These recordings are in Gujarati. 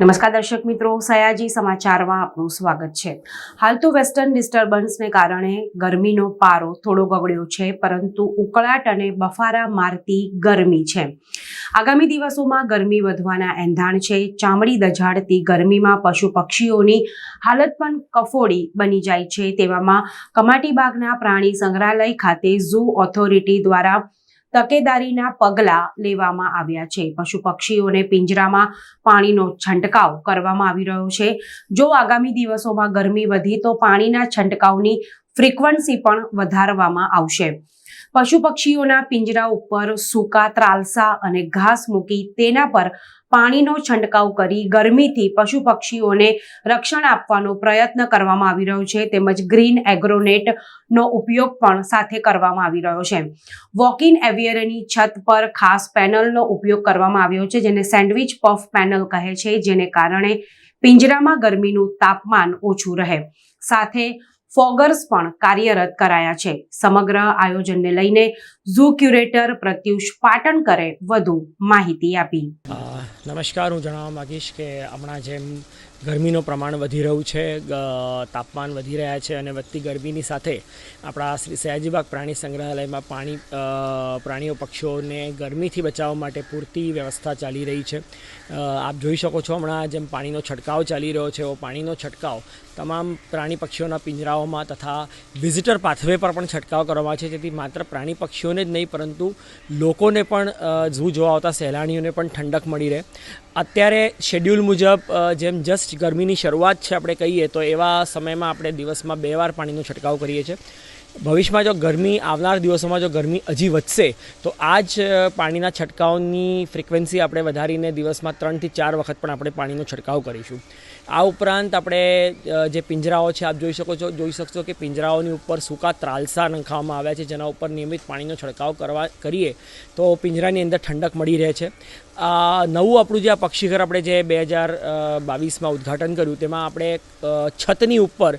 નમસ્કાર દર્શક મિત્રો, સયાજી સમાચારમાં આપનું સ્વાગત છે. હાલ તો વેસ્ટર્ન ડિસ્ટર્બન્સને કારણે ગરમીનો પારો થોડો ગગડ્યો છે, પરંતુ ઉકળાટ અને બફારા મારતી ગરમી છે. આગામી દિવસોમાં ગરમી વધવાના એંધાણ છે. ચામડી દઝાડતી ગરમીમાં પશુ પક્ષીઓની હાલત પણ કફોડી બની જાય છે. તેવામાં કમાટીબાગના પ્રાણી સંગ્રહાલય ખાતે ઝૂ ઓથોરિટી દ્વારા તકેદારીના પગલાં લેવામાં આવ્યા છે. પશુ પક્ષીઓને પિંજરામાં પાણીનો છંટકાવ કરવામાં આવી રહ્યો છે. જો આગામી દિવસોમાં ગરમી વધી તો પાણીના છંટકાવની ફ્રીક્વન્સી પણ વધારવામાં આવશે. પશુ પક્ષીઓના પિંજરા ઉપર સૂકા ત્રાલસા અને ઘાસ મૂકી તેના પર પાણીનો છંટકાવ કરી ગરમીથી પશુ પક્ષીઓને રક્ષણ આપવાનો પ્રયત્ન કરવામાં આવી રહ્યો છે. તેમજ ગ્રીન એગ્રોનેટ નો ઉપયોગ પણ સાથે કરવામાં આવી રહ્યો છે. વોક એવિયરની છત પર ખાસ પેનલનો ઉપયોગ કરવામાં આવ્યો છે, જેને સેન્ડવિચ પફ પેનલ કહે છે, જેને કારણે પિંજરામાં ગરમીનું તાપમાન ઓછું રહે. સાથે ફોગર્સ પણ કાર્યરત કરાયા છે. સમગ્ર આયોજનને લઈને ઝૂ ક્યુરેટર પ્રત્યુષ પાટણકરે વધુ માહિતી આપી. નમસ્કાર, હું જણાવવા માગીશ કે હમણાં જેમ ગરમીનું પ્રમાણ વધી રહ્યું છે તાપમાન વધી રહ્યા છે અને વધતી ગરમીની સાથે આપણા શ્રી સયાજીબાગ પ્રાણી સંગ્રહાલયમાં પાણી પ્રાણીઓ, પક્ષીઓને ગરમીથી બચાવવા માટે પૂરતી વ્યવસ્થા ચાલી રહી છે. આપ જોઈ શકો છો હમણાં જેમ પાણીનો છંટકાવ ચાલી રહ્યો છે, એવો પાણીનો છંટકાવ તમામ પ્રાણી પક્ષીઓના પિંજરાઓમાં તથા વિઝિટર પાથવે પર પણ છંટકાવ કરવામાં છે. જેથી માત્ર પ્રાણી પક્ષીઓને જ નહીં, પરંતુ લોકોને પણ ઝૂ જોવા આવતા સહેલાણીઓને પણ ઠંડક મળી રહે. અત્યારે શેડ્યુલ મુજબ જેમ જસ્ટ ગરમીની શરૂઆત છે આપણે કહીએ, તો એવા સમયમાં આપણે દિવસમાં બે વાર પાણીનો છંટકાવ કરીએ છીએ. ભવિષ્યમાં જો ગરમી આવનાર દિવસોમાં જો ગરમી હજી વધશે, તો આ જ પાણીના છંટકાવની ફ્રિકવન્સી આપણે વધારીને દિવસમાં ત્રણથી ચાર વખત પણ આપણે પાણીનો છંટકાવ કરીશું. આ ઉપરાંત આપણે જે પિંજરાઓ છે, આપ જોઈ શકો છો, જોઈ શકશો કે પિંજરાઓની ઉપર સૂકા ત્રાલસા નંખાવવામાં આવ્યા છે, જેના ઉપર નિયમિત પાણીનો છંટકાવ કરવા, કરીએ, તો પિંજરાની અંદર ઠંડક મળી રહે છે. નવું આપણું જે આ પક્ષીઘર આપણે જે બે હજાર બાવીસમાં ઉદ્ઘાટન કર્યું, તેમાં આપણે છતની ઉપર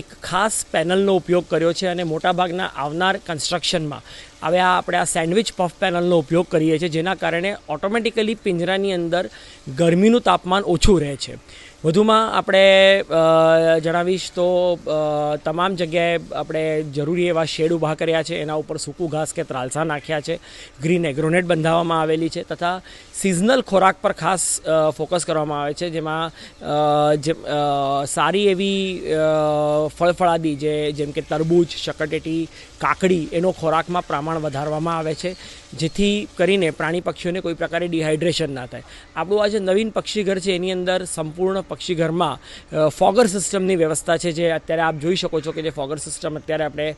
એક ખાસ પેનલનો ઉપયોગ કર્યો છે અને મોટાભાગના આવનાર કન્સ્ટ્રક્શનમાં હવે આ આપણે આ સેન્ડવિચ પફ પેનલનો ઉપયોગ કરીએ છીએ, જેના કારણે ઓટોમેટિકલી પિંજરાની અંદર ગરમીનું તાપમાન ઓછું રહે છે. વધુમાં આપણે જણાવીશ તો તમામ જગ્યાએ આપણે જરૂરી એવા શેડ ઊભા કર્યા છે, એના ઉપર સૂકું ઘાસ કે ત્રાલસા નાખ્યા છે, ગ્રીન એગ્રોનેટ બંધાવવામાં આવેલી છે, તથા સિઝનલ ખોરાક પર ખાસ ફોકસ કરવામાં આવે છે, જેમાં જે સારી એવી ફળફળાદી જે, જેમ કે તરબૂચ, શકરટેટી, કાકડી, એનો ખોરાકમાં પ્રમાણ વધારવામાં આવે છે જેથી કરીને પ્રાણી પક્ષીઓને કોઈ પ્રકારે ડિહાઇડ્રેશન ના થાય. આપણું આ જે નવીન પક્ષીઘર છે એની અંદર સંપૂર્ણ પક્ષીઘરમાં ફોગર સિસ્ટમની વ્યવસ્થા છે જે અત્યારે આપ જોઈ શકો છો કે જે ફોગર સિસ્ટમ અત્યારે આપણે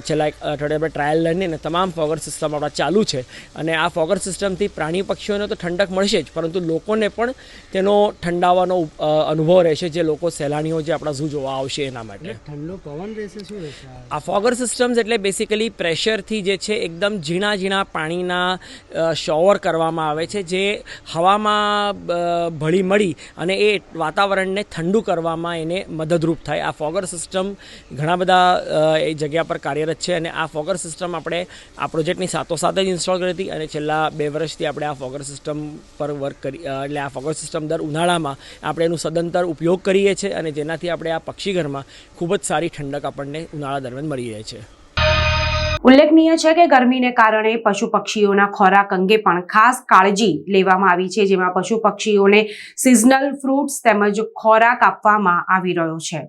છેલ્લા એક અઠવાડિયે આપણે ટ્રાયલ લઈને ને તમામ ફોગર સિસ્ટમ આપણા ચાલુ છે. અને આ ફોગર સિસ્ટમથી પ્રાણી પક્ષીઓને તો ઠંડક મળશે જ પરંતુ લોકોને પણ તેનો ઠંડાવાનો અનુભવ રહેશે જે લોકો સહેલાણીઓ જે આપણા ઝૂ જોવા આવશે એના માટે. ઠંડો પવન રહેશે શું રહેશે? આ? આ ફોગર સિસ્ટમ્સ એટલે બેસિકલી પ્રેશરથી જે છે, એકદમ ઝીણા ઝીણા પાણીના શોવર કરવામાં આવે છે, જે હવામાં ભળી મળી અને એ વાતાવરણને ઠંડુ કરવામાં એને મદદરૂપ થાય. આ ફોગર સિસ્ટમ ઘણા બધા એ જગ્યા પર કાર્યરત છે અને આ ફોગર સિસ્ટમ આપણે આ પ્રોજેક્ટની સાથોસાથ જ ઇન્સ્ટોલ કરી હતી અને છેલ્લા બે વર્ષથી આપણે આ ફોગર સિસ્ટમ પર વર્ક કરી એટલે આ ફોગર સિસ્ટમ દર ઉનાળામાં આપણે એનું સદંતર ઉપયોગ કરીએ છીએ અને જેનાથી આપણે આ પક્ષીઘરમાં ખૂબ જ સારી ઠંડક આપણને ઉનાળા દરમિયાન મળી રહે છે. ઉલ્લેખનીય છે કે ગરમીને કારણે પશુ પક્ષીઓના ખોરાક અંગે પણ ખાસ કાળજી લેવામાં આવી છે, જેમાં પશુ પક્ષીઓને સિઝનલ ફ્રૂટ્સ તેમજ ખોરાક આપવામાં આવી રહ્યો છે.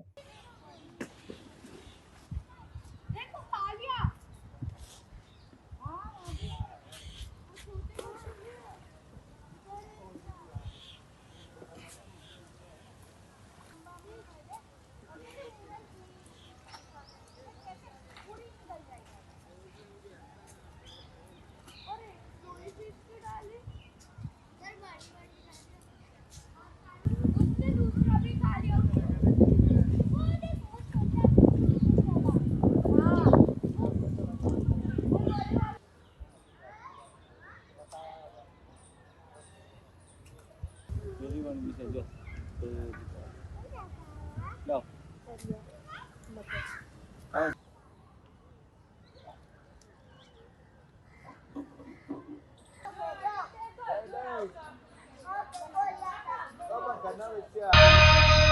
Really want to be said. Uh, no.